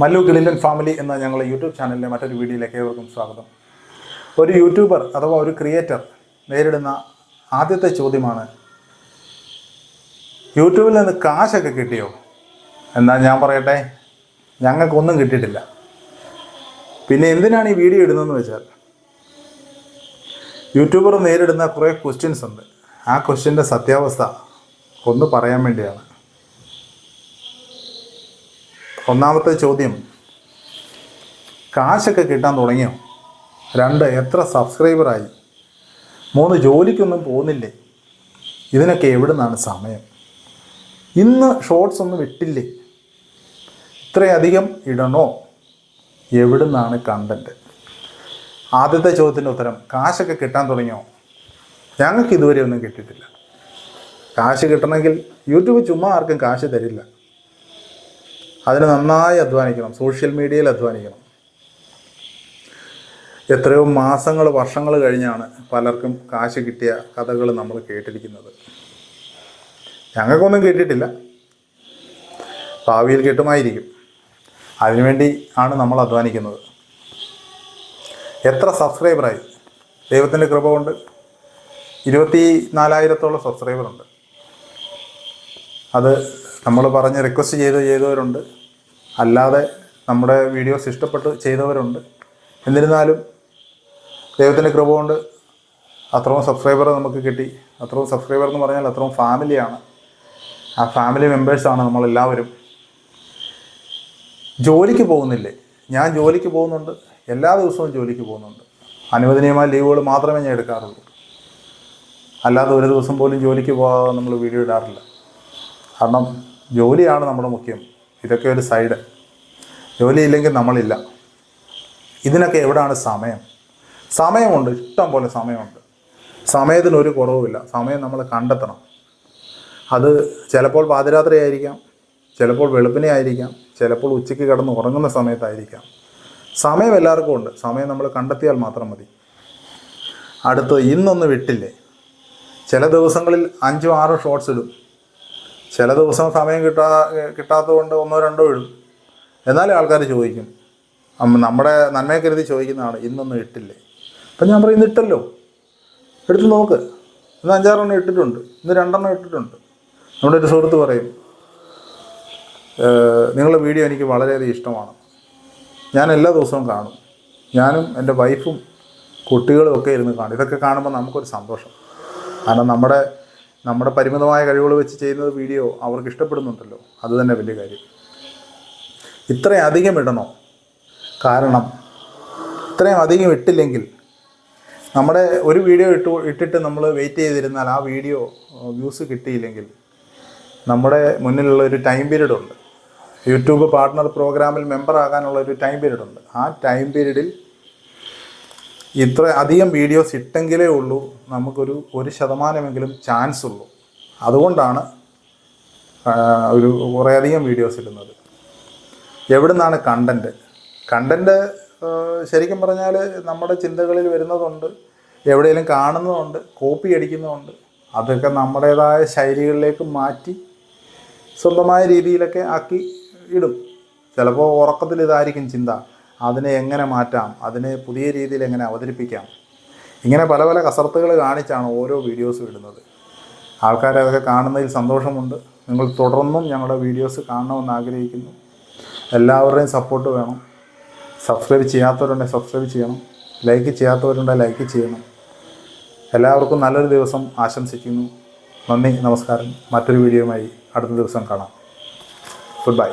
Mallu കിളിലൻ family എന്ന ഞങ്ങളുടെ YouTube ചാനലിലെ മറ്റൊരു വീഡിയോയിലേക്ക് ഏവർക്കും സ്വാഗതം. ഒരു യൂട്യൂബർ അഥവാ ഒരു ക്രിയേറ്റർ നേരിടുന്ന ആദ്യത്തെ ചോദ്യമാണ് യൂട്യൂബിൽ നിന്ന് കാശൊക്കെ കിട്ടിയോ? എന്നാൽ ഞാൻ പറയട്ടെ ഞങ്ങൾക്കൊന്നും കിട്ടിയിട്ടില്ല. പിന്നെ എന്തിനാണ് ഈ വീഡിയോ ഇടുന്നതെന്ന് വെച്ചാൽ യൂട്യൂബർ നേരിടുന്ന കുറേ ക്വസ്റ്റ്യൻസ് ഉണ്ട്. ആ ക്വസ്റ്റ്യന്റെ സത്യാവസ്ഥ ഒന്ന് പറയാൻ വേണ്ടിയാണ്. ഒന്നാമത്തെ ചോദ്യം കാശൊക്കെ കിട്ടാൻ തുടങ്ങിയോ? രണ്ട് എത്ര സബ്സ്ക്രൈബറായി? മൂന്ന് ജോലിക്കൊന്നും പോകുന്നില്ലേ? ഇതിനൊക്കെ എവിടെ നിന്നാണ് സമയം? ഇന്ന് ഷോർട്സ് ഒന്നും വിട്ടില്ലേ ഇത്രയധികം ഇടണോ? എവിടെ നിന്നാണ് കണ്ടന്റ് ആദ്യത്തെ ചോദ്യത്തിന്റെ ഉത്തരം കാശൊക്കെ കിട്ടാൻ തുടങ്ങിയോ? ഞങ്ങൾക്ക് ഇതുവരെ ഒന്നും കിട്ടിയിട്ടില്ല. കാശ് കിട്ടണമെങ്കിൽ യൂട്യൂബ് ചുമ്മാ ആർക്കും കാശ് തരില്ല. അതിന് നന്നായി അധ്വാനിക്കണം. സോഷ്യൽ മീഡിയയിൽ അധ്വാനിക്കണം. എത്രയോ മാസങ്ങൾ വർഷങ്ങൾ കഴിഞ്ഞാണ് പലർക്കും കാശ് കിട്ടിയ കഥകൾ നമ്മൾ കേട്ടിരിക്കുന്നത്. ഞങ്ങൾക്കൊന്നും കേട്ടിട്ടില്ല. ഭാവിയിൽ കേട്ടുമായിരിക്കും. അതിനുവേണ്ടി ആണ് നമ്മൾ അധ്വാനിക്കുന്നത്. എത്ര സബ്സ്ക്രൈബറായി? ദൈവത്തിന്റെ കൃപ കൊണ്ട് ഇരുപത്തി നാലായിരത്തോളം സബ്സ്ക്രൈബറുണ്ട്. അത് നമ്മൾ പറഞ്ഞ് റിക്വസ്റ്റ് ചെയ്ത് ചെയ്തവരുണ്ട്. അല്ലാതെ നമ്മുടെ വീഡിയോസ് ഇഷ്ടപ്പെട്ട് ചെയ്തവരുണ്ട്. എന്നിരുന്നാലും ദൈവത്തിന്റെ കൃപ കൊണ്ട് അത്രയും സബ്സ്ക്രൈബർ നമുക്ക് കിട്ടി. അത്രയും സബ്സ്ക്രൈബർ എന്ന് പറഞ്ഞാൽ അത്രയും ഫാമിലിയാണ് ആ ഫാമിലി മെമ്പേഴ്സാണ് നമ്മളെല്ലാവരും. ജോലിക്ക് പോകുന്നില്ലേ? ഞാൻ ജോലിക്ക് പോകുന്നുണ്ട്. എല്ലാ ദിവസവും ജോലിക്ക് പോകുന്നുണ്ട്. അനുവദനീയമായ ലീവുകൾ മാത്രമേ ഞാൻ എടുക്കാറുള്ളൂ. അല്ലാതെ ഒരു ദിവസം പോലും ജോലിക്ക് പോകാതെ നമ്മൾ വീഡിയോ ഇടാറില്ല. കാരണം ജോലിയാണ് നമ്മുടെ മുഖ്യം. ഇതൊക്കെ ഒരു സൈഡ് ജോലിയില്ലെങ്കിൽ നമ്മളില്ല. ഇതിനൊക്കെ എവിടെയാണ് സമയം? സമയമുണ്ട് ഇഷ്ടം പോലെ സമയമുണ്ട്. സമയത്തിന് ഒരു കുറവുമില്ല. സമയം നമ്മൾ കണ്ടെത്തണം. അത് ചിലപ്പോൾ പാതിരാത്രിയായിരിക്കാം ചിലപ്പോൾ വെളുപ്പിനെ ആയിരിക്കാം ചിലപ്പോൾ ഉച്ചയ്ക്ക് കിടന്ന് ഉറങ്ങുന്ന സമയത്തായിരിക്കാം. സമയം എല്ലാവർക്കും ഉണ്ട്. സമയം നമ്മൾ കണ്ടെത്തിയാൽ മാത്രം മതി. അടുത്ത് ഇന്നൊന്ന് വിട്ടില്ലേ? ചില ദിവസങ്ങളിൽ അഞ്ചും ആറും ഷോർട്സ് ഇടും. ചില ദിവസം സമയം കിട്ടാ കിട്ടാത്തത് കൊണ്ട് ഒന്നോ രണ്ടോ ഇടും. എന്നാലും ആൾക്കാർ ചോദിക്കും. നമ്മുടെ നന്മയെ കരുതി ചോദിക്കുന്നതാണ് ഇന്നൊന്നും ഇട്ടില്ലേ? അപ്പം ഞാൻ പറയും ഇന്നിട്ടല്ലോ. എടുത്ത് നോക്ക്. ഇന്ന് അഞ്ചാറെണ്ണം ഇട്ടിട്ടുണ്ട്. ഇന്ന് രണ്ടെണ്ണം ഇട്ടിട്ടുണ്ട്. നമ്മുടെ ഒരു സുഹൃത്ത് പറയും നിങ്ങളുടെ വീഡിയോ എനിക്ക് വളരെയധികം ഇഷ്ടമാണ്. ഞാൻ എല്ലാ ദിവസവും കാണും. ഞാനും എന്റെ വൈഫും കുട്ടികളും ഒക്കെ ഇരുന്ന് കാണും. ഇതൊക്കെ കാണുമ്പോൾ നമുക്കൊരു സന്തോഷം. കാരണം നമ്മുടെ നമ്മുടെ പരിമിതമായ കഴിവുകൾ വെച്ച് ചെയ്യുന്നത് വീഡിയോ അവർക്ക് ഇഷ്ടപ്പെടുന്നുണ്ടല്ലോ. അത് തന്നെ വലിയ കാര്യം. ഇത്രയും അധികം ഇടണോ? കാരണം ഇത്രയും അധികം ഇട്ടില്ലെങ്കിൽ നമ്മുടെ ഒരു വീഡിയോ ഇട്ട് ഇട്ടിട്ട് നമ്മൾ വെയിറ്റ് ചെയ്തിരുന്നാൽ ആ വീഡിയോ വ്യൂസ് കിട്ടിയില്ലെങ്കിൽ നമ്മുടെ മുന്നിലുള്ള ഒരു ടൈം പീരീഡ് ഉണ്ട്. യൂട്യൂബ് പാർട്ട്ണർ പ്രോഗ്രാമിൽ മെമ്പർ ആകാനുള്ള ഒരു ടൈം പീരീഡ് ഉണ്ട്. ആ ടൈം പീരീഡിൽ ഇത്ര അധികം വീഡിയോസ് ഇട്ടെങ്കിലേ ഉള്ളൂ നമുക്കൊരു ഒരു ശതമാനമെങ്കിലും ചാൻസ് ഉള്ളൂ. അതുകൊണ്ടാണ് ഒരു കുറേയധികം വീഡിയോസ് ഇടുന്നത്. എവിടെ നിന്നാണ് കണ്ടന്റ് കണ്ടന്റ് ശരിക്കും പറഞ്ഞാൽ നമ്മുടെ ചിന്തകളിൽ വരുന്നതുണ്ട് എവിടെയെങ്കിലും കാണുന്നതുണ്ട് കോപ്പി അടിക്കുന്നതുണ്ട്. അതൊക്കെ നമ്മുടേതായ ശൈലികളിലേക്ക് മാറ്റി സ്വന്തമായ രീതിയിലൊക്കെ ആക്കി ഇടും. ചിലപ്പോൾ ഉറക്കത്തിൽ ഇതായിരിക്കും ചിന്ത. അതിനെ എങ്ങനെ മാറ്റാം? അതിനെ പുതിയ രീതിയിൽ എങ്ങനെ അവതരിപ്പിക്കാം? ഇങ്ങനെ പല പല കസർത്തുകൾ കാണിച്ചാണ് ഓരോ വീഡിയോസും ഇടുന്നത്. ആൾക്കാരെ അതൊക്കെ കാണുന്നതിൽ സന്തോഷമുണ്ട്. നിങ്ങൾ തുടർന്നും ഞങ്ങളുടെ വീഡിയോസ് കാണണമെന്ന് ആഗ്രഹിക്കുന്നു. എല്ലാവരുടെയും സപ്പോർട്ട് വേണം. സബ്സ്ക്രൈബ് ചെയ്യാത്തവരുണ്ടെങ്കിൽ സബ്സ്ക്രൈബ് ചെയ്യണം. ലൈക്ക് ചെയ്യാത്തവരുണ്ടെങ്കിൽ ലൈക്ക് ചെയ്യണം. എല്ലാവർക്കും നല്ലൊരു ദിവസം ആശംസിക്കുന്നു. നന്ദി നമസ്കാരം. മറ്റൊരു വീഡിയോയുമായി അടുത്ത ദിവസം കാണാം. Good bye